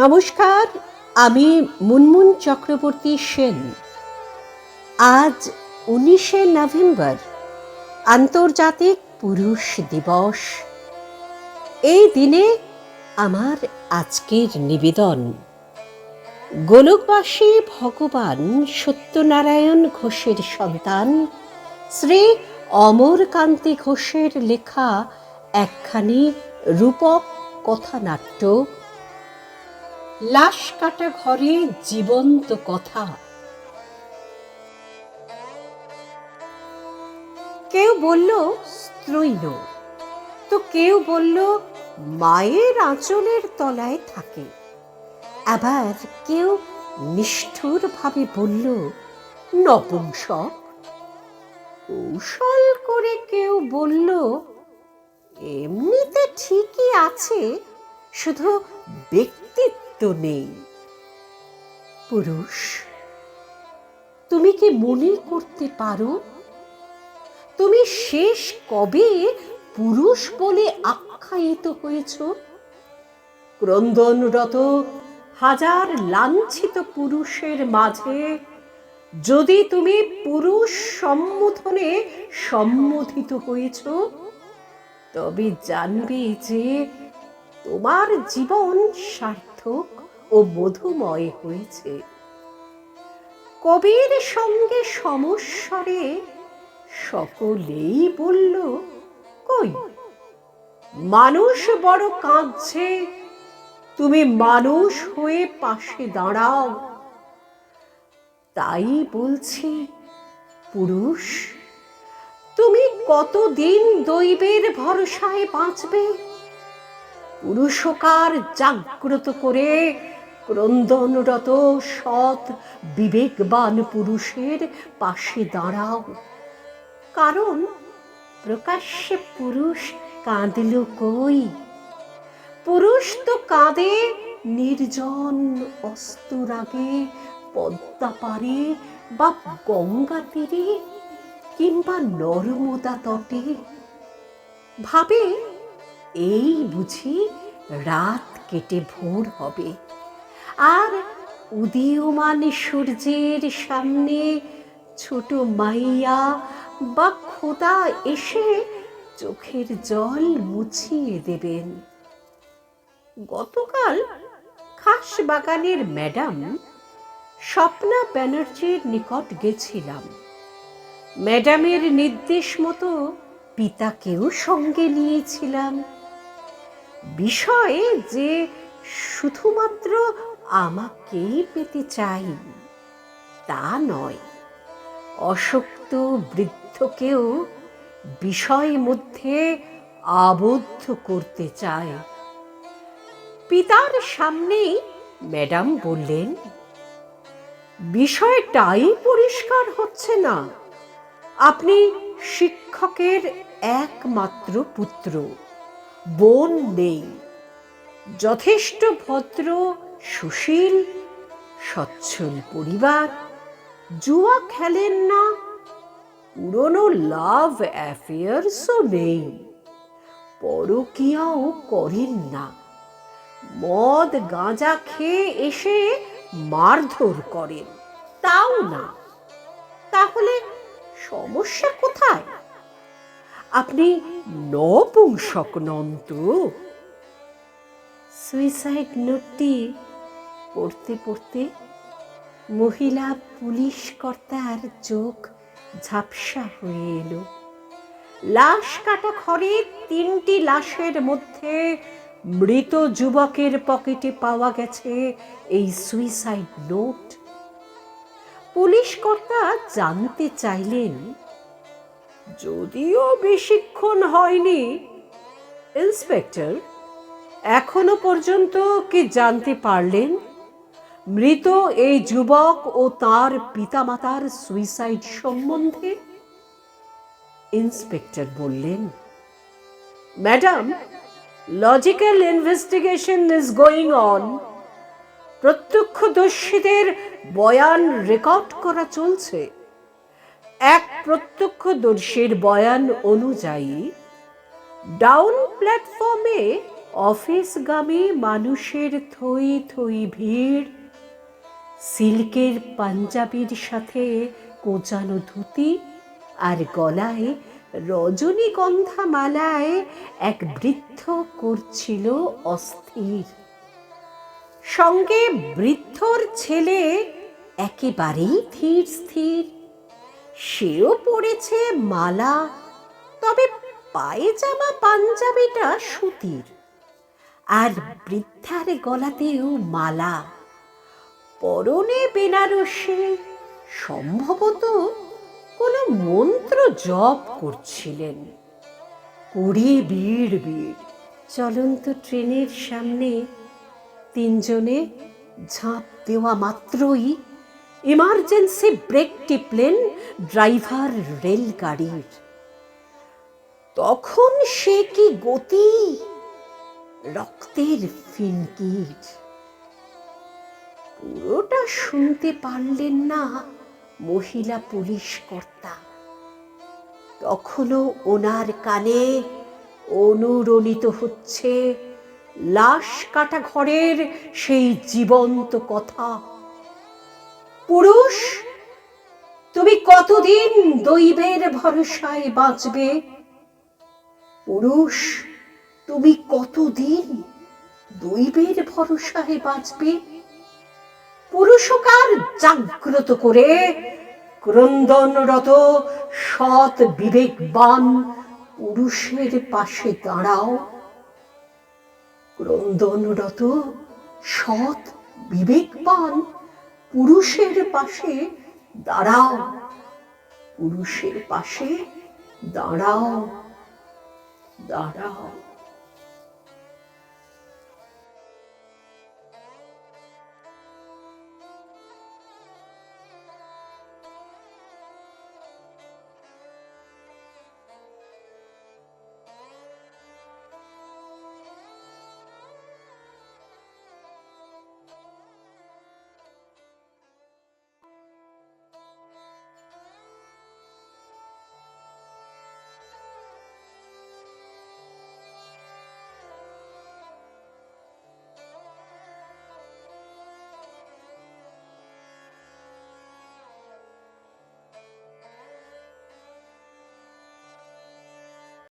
নমস্কার, আমি মুনমুন চক্রবর্তী সেন। আজ উনিশে নভেম্বর, আন্তর্জাতিক পুরুষ দিবস। এই দিনে আমার আজকের নিবেদন। গোলকবাসী ভগবান সত্যনারায়ণ ঘোষের সন্তান, শ্রী অমরকান্তি ঘোষের লেখা একখানি রূপক কথানাট্য লাশ কাটা ঘরে জীবন্ত কথা। কেউ বলল স্ত্রৈণ তো কেউ বলল, মায়ের আঁচলের তলায় থাকে। আবার কেউ নিষ্ঠুরভাবে বলল নপুংসক কৌশল করে কেউ বলল, এমনিতে ঠিকই আছে, শুধু ব্যক্তিত্ব নেই। পুরুষ, তুমি কি মনে করতে পারো? তুমি শেষ কবে পুরুষ বলে আখ্যায়িত হয়েছ? ক্রন্দনরত হাজার লাঞ্ছিত পুরুষের মাঝে যদি তুমি পুরুষ সম্বোধনে সম্বোধিত হয়েছ, তবে জানবে যে তোমার জীবন সার্থক ও মধুময় হয়েছে। কবির সঙ্গে সমস্বরে সকলেই বলল, কই? মানুষ বড় কাঁদছে। তুমি মানুষ হয়ে পাশে দাঁড়াও। তাই বলছি, পুরুষ, তুমি কতদিন দৈবের ভরসায় বাঁচবে? পুরুষকার জাগ্রত করে ক্রন্দনরত সৎ বিবেকবান পুরুষের পাশে দাঁড়াও। কারণ প্রকাশ্যে পুরুষ কাঁদল কই? পুরুষ তো কাঁদে, নির্জন অস্তরাগে পদ্মা পারে বা গঙ্গা তীরে কিংবা নর্মদা তটে। ভাবে এই বুঝি রাত কেটে ভোর হবে। আর উদীয়মান সূর্যের সামনে ছোট মাইয়া বা খোদা এসে চোখের জল মুছিয়ে দেবেন। গতকাল খাস বাগানের ম্যাডাম স্বপ্না ব্যানার্জির নিকট গেছিলাম। ম্যাডামের নির্দেশ মতো পিতাকেও সঙ্গে নিয়েছিলাম। বিষয়ে যে শুধুমাত্র আমাকেই পেতে চাই, তা নয় অশক্ত বৃদ্ধকেও বিষয় মধ্যে আবদ্ধ করতে চায় পিতার সামনেই ম্যাডাম বললেন, বিষয়টাই পরিষ্কার হচ্ছে না। আপনি শিক্ষকের একমাত্র পুত্র। বোন নেই। যথেষ্ট ভদ্র, সুশীল, সচ্ছল পরিবার। জুয়া খেলেন না। পুরনো লাভ অ্যাফেয়ার্সও নেই। পরকিয়াও করেন না। মদ গাঁজা খেয়ে এসে মারধর করেন। তাও না। তাহলে সমস্যা কোথায়? আপনি নপুংসক নন তো সুইসাইড নোটটি পড়তে পড়তে মহিলা পুলিশ কর্তার চোখ ঝাপসা হয়ে এলো। লাশ কাটা ঘরে তিনটি লাশের মধ্যে মৃত যুবকের পকেটে পাওয়া গেছে এই সুইসাইড নোট পুলিশ কর্তা জানতে চাইলেন যদিও বেশিক্ষণ হয়নি, ইন্সপেক্টর, এখনও পর্যন্ত কি জানতে পারলেন? মৃত এই যুবক ও তার পিতামাতার সুইসাইড সম্বন্ধে? ইন্সপেক্টর বললেন, madam, logical investigation is going on. প্রত্যক্ষদর্শীদের বয়ান রেকর্ড করা চলছে। এক প্রত্যক্ষদর্শীর বয়ান অনুযায়ী, ডাউন প্ল্যাটফর্মে অফিসগামী মানুষের থই থই ভিড়, সিল্কের পাঞ্জাবির সাথে কোচানো ধুতি আর গলায় রজনীগন্ধা মালায় এক বৃদ্ধ করছিল অস্থির। সঙ্গে বৃদ্ধর ছেলে একেবারেই ধীর স্থির। সেও পড়েছে মালা, তবে পায়জামা পাঞ্জাবিটা সুতির। আর বৃদ্ধার গলাতেও মালা। পরনে বেনারসে সম্ভবত কোনো মন্ত্র জপ করছিলেন। কুড়ি বিড় বিড়। চলন্ত ট্রেনের সামনে তিনজনে ঝাঁপ দেওয়া মাত্রই ইমার্জেন্সি ব্রেক টিপলেন ড্রাইভার রেলগাড়ির। তখন সে কি গতি? রক্তের ফিনকির। পুরোটা শুনতে পারলেন না মহিলা পুলিশ কর্তা। তখনও ওনার কানে অনুরণিত হচ্ছে, লাশ কাটা ঘরের সেই জীবন্ত কথা। পুরুষ, তুমি কতদিন দৈবের ভরসায় বাঁচবে? পুরুষ, তুমি কতদিন দৈবের ভরসায় বাঁচবে? পুরুষকার জাগ্রত করে? ক্রন্দনরত, সৎ বিবেকবান পুরুষের পাশে দাঁড়াও। ক্রন্দনরত, সৎ বিবেকবান পুরুষের পাশে দাঁড়াও। পুরুষের পাশে দাঁড়াও। দাঁড়াও।